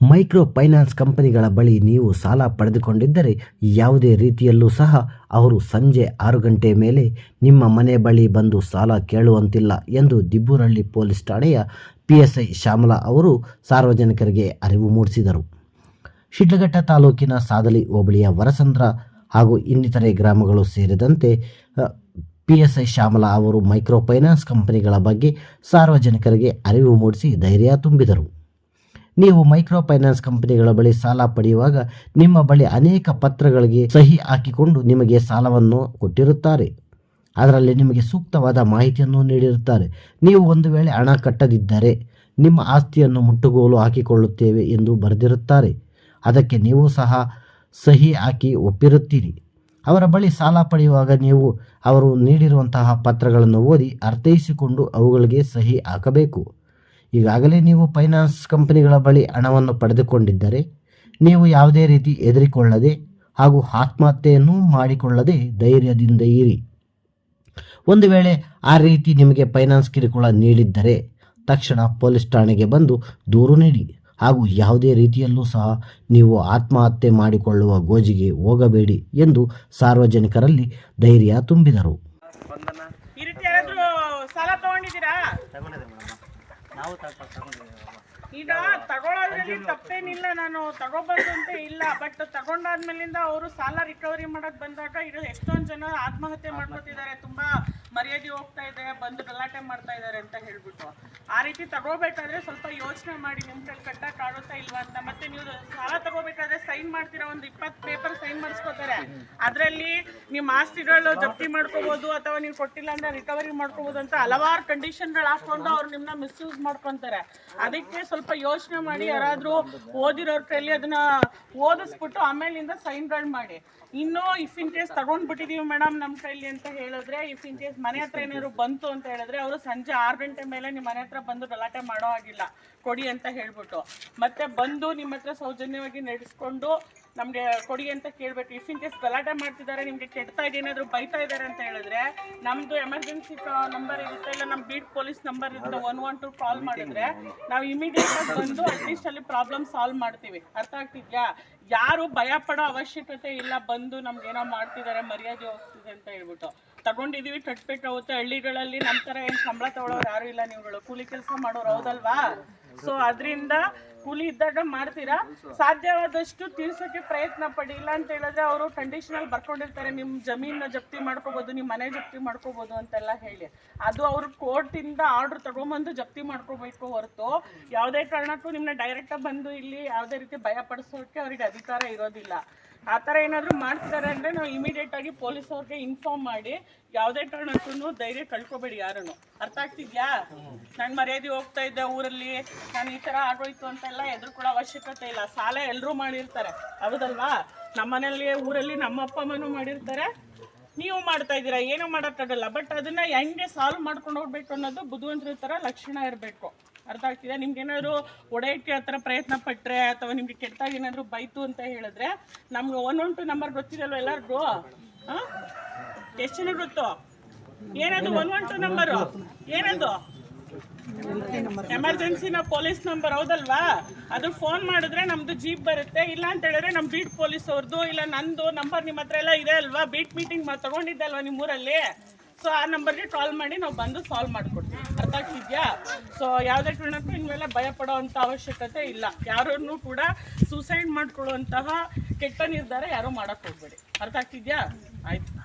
Micro finance ಕಂಪನಿಗಳ ಬಳಿ ನೀವು ಸಾಲ ಪಡೆದುಕೊಂಡಿದ್ದರೆ ಯಾವುದೇ ರೀತಿಯಲ್ಲೂ ಸಹ ಅವರು ಸಂಜೆ ಆರು ಗಂಟೆ ಮೇಲೆ ನಿಮ್ಮ ಮನೆ ಬಳಿ ಬಂದು ಸಾಲ ಕೇಳುವಂತಿಲ್ಲ ಎಂದು ದಿಬ್ಬೂರಹಳ್ಳಿ ಪೊಲೀಸ್ ಠಾಣೆಯ ಪಿಎಸ್ಐ ಶ್ಯಾಮಲಾ ಅವರು ಸಾರ್ವಜನಿಕರಿಗೆ ಅರಿವು ಮೂಡಿಸಿದರು. ಶಿಡ್ಲಘಟ್ಟ ತಾಲೂಕಿನ ಸಾದಲಿ ಹೋಬಳಿಯ ವರಸಂದ್ರ ಹಾಗೂ ಇನ್ನಿತರೆ ಗ್ರಾಮಗಳು ಸೇರಿದಂತೆ ಪಿ ಎಸ್ ಐ ಶ್ಯಾಮಲಾ ಅವರು ಮೈಕ್ರೋ ಫೈನಾನ್ಸ್ ಕಂಪನಿಗಳ ಬಗ್ಗೆ ಸಾರ್ವಜನಿಕರಿಗೆ ಅರಿವು ಮೂಡಿಸಿ ಧೈರ್ಯ ತುಂಬಿದರು. ನೀವು ಮೈಕ್ರೋ ಫೈನಾನ್ಸ್ ಕಂಪನಿಗಳ ಬಳಿ ಸಾಲ ಪಡೆಯುವಾಗ ನಿಮ್ಮ ಬಳಿ ಅನೇಕ ಪತ್ರಗಳಿಗೆ ಸಹಿ ಹಾಕಿಕೊಂಡು ನಿಮಗೆ ಸಾಲವನ್ನು ಕೊಟ್ಟಿರುತ್ತಾರೆ. ಅದರಲ್ಲಿ ನಿಮಗೆ ಸೂಕ್ತವಾದ ಮಾಹಿತಿಯನ್ನು ನೀಡಿರುತ್ತಾರೆ. ನೀವು ಒಂದು ವೇಳೆ ಹಣ ಕಟ್ಟದಿದ್ದರೆ ನಿಮ್ಮ ಆಸ್ತಿಯನ್ನು ಮುಟ್ಟುಗೋಲು ಹಾಕಿಕೊಳ್ಳುತ್ತೇವೆ ಎಂದು ಬರೆದಿರುತ್ತಾರೆ. ಅದಕ್ಕೆ ನೀವು ಸಹ ಸಹಿ ಹಾಕಿ ಒಪ್ಪಿರುತ್ತೀರಿ. ಅವರ ಬಳಿ ಸಾಲ ಪಡೆಯುವಾಗ ನೀವು ಅವರು ನೀಡಿರುವಂತಹ ಪತ್ರಗಳನ್ನು ಓದಿ ಅರ್ಥೈಸಿಕೊಂಡು ಅವುಗಳಿಗೆ ಸಹಿ ಹಾಕಬೇಕು. ಈಗಾಗಲೇ ನೀವು ಫೈನಾನ್ಸ್ ಕಂಪನಿಗಳ ಬಳಿ ಹಣವನ್ನು ಪಡೆದುಕೊಂಡಿದ್ದರೆ ನೀವು ಯಾವುದೇ ರೀತಿ ಹೆದರಿಕೊಳ್ಳದೆ ಹಾಗೂ ಆತ್ಮಹತ್ಯೆಯನ್ನು ಮಾಡಿಕೊಳ್ಳದೆ ಧೈರ್ಯದಿಂದ ಇರಿ. ಒಂದು ವೇಳೆ ಆ ರೀತಿ ನಿಮಗೆ ಫೈನಾನ್ಸ್ ಕಿರುಕುಳ ನೀಡಿದ್ದರೆ ತಕ್ಷಣ ಪೊಲೀಸ್ ಠಾಣೆಗೆ ಬಂದು ದೂರು ನೀಡಿ ಹಾಗೂ ಯಾವುದೇ ರೀತಿಯಲ್ಲೂ ಸಹ ನೀವು ಆತ್ಮಹತ್ಯೆ ಮಾಡಿಕೊಳ್ಳುವ ಗೋಜಿಗೆ ಹೋಗಬೇಡಿ ಎಂದು ಸಾರ್ವಜನಿಕರಲ್ಲಿ ಧೈರ್ಯ ತುಂಬಿದರು. ನಾವು ಈಗ ತಗೊಳ್ಳೋದ್ರಲ್ಲಿ ತಪ್ಪೇನಿಲ್ಲ ನಾನು ತಗೋಬಾರ್ದು ಅಂತ ಇಲ್ಲ ಬಟ್ ತಗೊಂಡಾದ್ಮೇಲಿಂದ ಅವರು ಸಾಲ ರಿಕವರಿ ಮಾಡಕ್ ಬಂದಾಗ ಇದು ಎಷ್ಟೊಂದು ಜನ ಆತ್ಮಹತ್ಯೆ ಮಾಡ್ಕೊತಿದ್ದಾರೆ ತುಂಬಾ ಮರ್ಯಾದೆ ಹೋಗ್ತಾ ಇದೆ, ಬಂದು ಗಲಾಟೆ ಮಾಡ್ತಾ ಇದ್ದಾರೆ ಅಂತ ಹೇಳ್ಬಿಟ್ಟು. ಆ ರೀತಿ ತಗೋಬೇಕಾದ್ರೆ ಸ್ವಲ್ಪ ಯೋಚನೆ ಮಾಡಿ, ನಿಮ್ ಕೈ ಕಟ್ಟಕ್ ಆಗುತ್ತಾ ಇಲ್ವಾ ಅಂತ. ಮತ್ತೆ ನೀವು ಸಾಲ ತಗೋಬೇಕಾದ್ರೆ ಸೈನ್ ಮಾಡ್ತೀರಾ? ಒಂದು ಇಪ್ಪತ್ತು ಪೇಪರ್ ಸೈನ್ ಮಾಡಿಸ್ಕೋತಾರೆ. ಅದರಲ್ಲಿ ನಿಮ್ಮ ಆಸ್ತಿಗಳು ಜಪ್ತಿ ಮಾಡ್ಕೋಬಹುದು ಅಥವಾ ನೀವು ಕೊಟ್ಟಿಲ್ಲ ಅಂದ್ರೆ ರಿಕವರಿ ಮಾಡ್ಕೋಬಹುದು ಅಂತ ಹಲವಾರು ಕಂಡೀಷನ್ಗಳು ಹಾಕೊಂಡು ಅವ್ರು ನಿಮ್ಮನ್ನ ಮಿಸ್ಯೂಸ್ ಮಾಡ್ಕೊಂತಾರೆ. ಅದಕ್ಕೆ ಸ್ವಲ್ಪ ಯೋಚನೆ ಮಾಡಿ ಯಾರಾದ್ರೂ ಓದಿರೋರ್ ಕೈಲಿ ಅದನ್ನ ಓದಿಸ್ಬಿಟ್ಟು ಆಮೇಲಿಂದ ಸೈನ್ಗಳು ಮಾಡಿ. ಇನ್ನು ಇಫ್ ಇನ್ ಕೇಸ್ ತಗೊಂಡ್ಬಿಟ್ಟಿದೀವಿ ಮೇಡಮ್ ನಮ್ಮ ಕೈಲಿ ಅಂತ ಹೇಳಿದ್ರೆ ಇಫ್ ಇನ್ ಕೇಸ್ ಮನೆ ಹತ್ರ ಏನಾದ್ರು ಬಂತು ಅಂತ ಹೇಳಿದ್ರೆ ಅವರು ಸಂಜೆ ಆರು ಗಂಟೆ ಮೇಲೆ ನಿಮ್ಮ ಮನೆ ಹತ್ರ ಬಂದು ಗಲಾಟೆ ಮಾಡೋ ಹಾಗಿಲ್ಲ. ಕೊಡಿ ಅಂತ ಹೇಳ್ಬಿಟ್ಟು. ಮತ್ತೆ ಬಂದು ನಿಮ್ಮ ಹತ್ರ ಸೌಜನ್ಯವಾಗಿ ನಡೆಸ್ಕೊಂಡು ನಮಗೆ ಕೊಡಿ ಅಂತ ಕೇಳ್ಬೇಕು ಇಫ್ ಇನ್ ಕೇಸ್ ಗಲಾಟೆ ಮಾಡ್ತಿದ್ದಾರೆ ನಿಮಗೆ ಕೆಡ್ತಾ ಇದೇನಾದರೂ ಏನಾದ್ರು ಬೈತಾ ಇದ್ದಾರೆ ಅಂತ ಹೇಳಿದ್ರೆ ನಮ್ದು ಎಮರ್ಜೆನ್ಸಿ ನಂಬರ್ ಇರುತ್ತೆ ಇಲ್ಲ ನಮ್ಮ ಬೀಟ್ ಪೊಲೀಸ್ ನಂಬರ್ ಇರುತ್ತೆ ಒನ್ ಒನ್ ಟು ಕಾಲ್ ಮಾಡಿದ್ರೆ ನಾವು ಇಮಿಡಿಯೇಟ್ ಆಗಿ ಬಂದು ಅಟ್ಲೀಸ್ಟ್ ಅಲ್ಲಿ ಪ್ರಾಬ್ಲಮ್ ಸಾಲ್ವ್ ಮಾಡ್ತೀವಿ. ಅರ್ಥ ಆಗ್ತಿದ್ಯಾ? ಯಾರು ಭಯ ಪಡೋ ಅವಶ್ಯಕತೆ ಇಲ್ಲ ಬಂದು ನಮ್ಗೆ ಏನೋ ಮಾಡ್ತಿದ್ದಾರೆ ಮರ್ಯಾದೆ ಹೋಗ್ತಿದೆ ಅಂತ ಹೇಳ್ಬಿಟ್ಟು. ತಗೊಂಡಿದೀವಿ ಕಟ್ಬೇಕಾಗುತ್ತೆ ಹಳ್ಳಿಗಳಲ್ಲಿ ನಮ್ಮ ಥರ ಏನು ಸಂಬಳ ತಗೊಳ್ಳೋರು ಯಾರು ಇಲ್ಲ, ನೀವುಗಳು. ಕೂಲಿ ಕೆಲಸ ಮಾಡೋರು ಹೌದಲ್ವಾ? ಸೊ ಅದರಿಂದ ಕೂಲಿ ಇದ್ದಾಗ ಮಾಡ್ತೀರಾ? ಸಾಧ್ಯವಾದಷ್ಟು ತೀರ್ಸೋಕೆ ಪ್ರಯತ್ನ ಪಡಿ. ಇಲ್ಲ ಅಂತ ಹೇಳಿದ್ರೆ ಅವರು ಕಂಡೀಷನಲ್ಲಿ ಬರ್ಕೊಂಡಿರ್ತಾರೆ. ನಿಮ್ಮ ಜಮೀನ ಜಪ್ತಿ ಮಾಡ್ಕೋಬೋದು ನಿಮ್ಮ ಮನೆ ಜಪ್ತಿ ಮಾಡ್ಕೋಬೋದು ಅಂತೆಲ್ಲ ಹೇಳಿ. ಅದು ಅವರು ಕೋರ್ಟಿಂದ ಆರ್ಡರ್ ತಗೊಂಬಂದು ಜಪ್ತಿ ಮಾಡ್ಕೋಬೇಕು ಹೊರತು ಯಾವುದೇ ಕಾರಣಕ್ಕೂ ನಿಮ್ಮನ್ನ ಡೈರೆಕ್ಟಾಗಿ ಬಂದು ಇಲ್ಲಿ ಯಾವುದೇ ರೀತಿ ಭಯ ಅವರಿಗೆ ಅಧಿಕಾರ ಇರೋದಿಲ್ಲ. ಆ ಥರ ಏನಾದರೂ ಮಾಡ್ತಿದ್ದಾರೆ ಅಂದರೆ ನಾವು ಇಮಿಡಿಯೇಟ್ ಆಗಿ ಪೊಲೀಸ್ ಅವ್ರಿಗೆ ಇನ್ಫಾರ್ಮ್ ಮಾಡಿ ಯಾವುದೇ ಕಾರಣಕ್ಕೂ ಧೈರ್ಯ ಕಳ್ಕೊಬೇಡಿ ಯಾರನ್ನು ಅರ್ಥ ಆಗ್ತಿದ್ಯಾ? ನಾನು ಮರ್ಯಾದೆ ಹೋಗ್ತಾ ಇದ್ದೆ ಊರಲ್ಲಿ. ನಾನು ಈ ಥರ ಆಗೋಯ್ತು ಅಂತೆಲ್ಲ ಕೂಡ ಅವಶ್ಯಕತೆ ಇಲ್ಲ. ಸಾಲ ಎಲ್ಲರೂ ಮಾಡಿರ್ತಾರೆ. ಹೌದಲ್ವಾ? ಮನೆಯಲ್ಲಿ ಊರಲ್ಲಿ ನಮ್ಮ ಅಪ್ಪ, ಅಮ್ಮನೂ ಮಾಡಿರ್ತಾರೆ. ನೀವು ಮಾಡ್ತಾ ಇದ್ದೀರಾ? ಏನೂ ಮಾಡೋಕ್ಕಾಗಲ್ಲ ಬಟ್ ಅದನ್ನು ಹೆಂಗೆ ಸಾಲ್ವ್ ಮಾಡ್ಕೊಂಡು ಹೋಗ್ಬೇಕು ಅನ್ನೋದು ಬುದ್ಧಿವಂತರ ಥರ ಲಕ್ಷಣ ಇರಬೇಕು. ಅರ್ಥ ಆಗ್ತಿದೆ ನಿಮ್ಗೆ ಏನಾದ್ರು ಒಡೆಯಕ್ಕೆ ಆ ಥರ ಪ್ರಯತ್ನ ಪಟ್ಟರೆ ಅಥವಾ ನಿಮಗೆ ಕೆಟ್ಟಾಗ ಏನಾದರೂ ಬೈತು ಅಂತ ಹೇಳಿದ್ರೆ ನಮ್ಗೆ ಒನ್ ಒನ್ ಟು ನಂಬರ್ ಗೊತ್ತಿರಲ್ವ ಎಲ್ಲರಿಗೂ? ಎಷ್ಟು ಜನ ಗೊತ್ತು ಏನದು ಒನ್ ಒನ್ ಟು ನಂಬರು ಏನದು? ಎಮರ್ಜೆನ್ಸಿನ ಪೊಲೀಸ್ ನಂಬರ್ ಹೌದಲ್ವಾ? ಅದು ಫೋನ್ ಮಾಡಿದ್ರೆ ನಮ್ದು ಜೀಪ್ ಬರುತ್ತೆ. ಇಲ್ಲ ಅಂತ ಹೇಳಿದ್ರೆ ನಮ್ಮ ಬೀಟ್ ಪೊಲೀಸ್ ಅವ್ರದ್ದು ಇಲ್ಲ ನಂದು ನಂಬರ್ ನಿಮ್ಮ ಹತ್ರ ಎಲ್ಲ ಇದೆ ಅಲ್ವಾ? ಬೀಟ್ ಮೀಟಿಂಗ್ ತಗೊಂಡಿದ್ದೆ ಅಲ್ವಾ ನಿಮ್ಮ ಊರಲ್ಲಿ? ಸೊ ಆ ನಂಬರ್ಗೆ ಕಾಲ್ ಮಾಡಿ ನಾವು ಬಂದು ಸಾಲ್ವ್ ಮಾಡ್ಕೊಡ್ತೀವಿ. ಅರ್ಥ ಆಗ್ತಿದ್ಯಾ? ಸೊ ಯಾವುದೇ ಕಾರಣಕ್ಕೂ ಇನ್ಮೇಲೆ ಭಯ ಪಡೋವಂಥ ಅವಶ್ಯಕತೆ ಇಲ್ಲ. ಯಾರನ್ನೂ ಕೂಡ ಸೂಸೈಡ್ ಮಾಡ್ಕೊಳ್ಳುವಂತಹ ಕೆಟ್ಟ ನಿರ್ಧಾರ ಯಾರೂ ಮಾಡೋಕ್ಕೆ ಹೋಗ್ಬೇಡಿ. ಅರ್ಥ ಆಗ್ತಿದ್ಯಾ? ಆಯ್ತು.